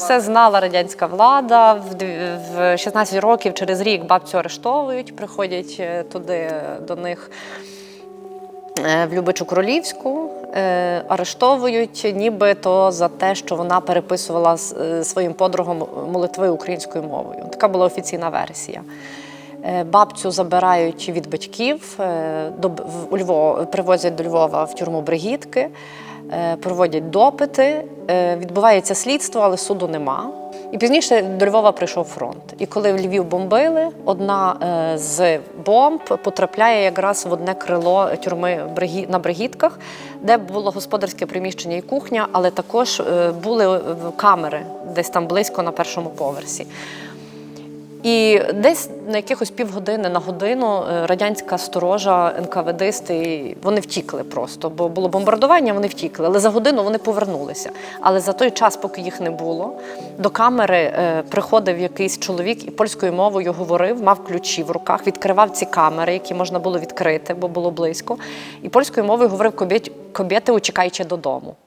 Все знала радянська влада. В 16 років через рік бабцю арештовують, приходять е, туди до них е, в Любичу Королівську, е, арештовують нібито за те, що вона переписувала е, своїм подругам молитви українською мовою. Така була офіційна версія. Е, Бабцю забирають від батьків е, до Б- в- у Львов, привозять до Львова в тюрму Бригітки, е, проводять допити, е, відбувається слідство, але суду нема. І пізніше до Львова прийшов фронт. І коли в Львів бомбили, одна е, з бомб потрапляє якраз в одне крило тюрми на Бригітках, де було господарське приміщення і кухня, але також е, були е, камери десь там близько на першому поверсі. І десь на якихось півгодини на годину е, радянська сторожа, НКВДисти, вони втікли просто, бо було бомбардування, вони втікли. Але за годину вони повернулися. Але за той час, поки їх не було, до камери е, приходив якийсь чоловік і польською мовою говорив, мав ключі в руках, відкривав ці камери, які можна було відкрити, бо було близько. І польською мовою говорив кобєті, кобєти, учекайте додому.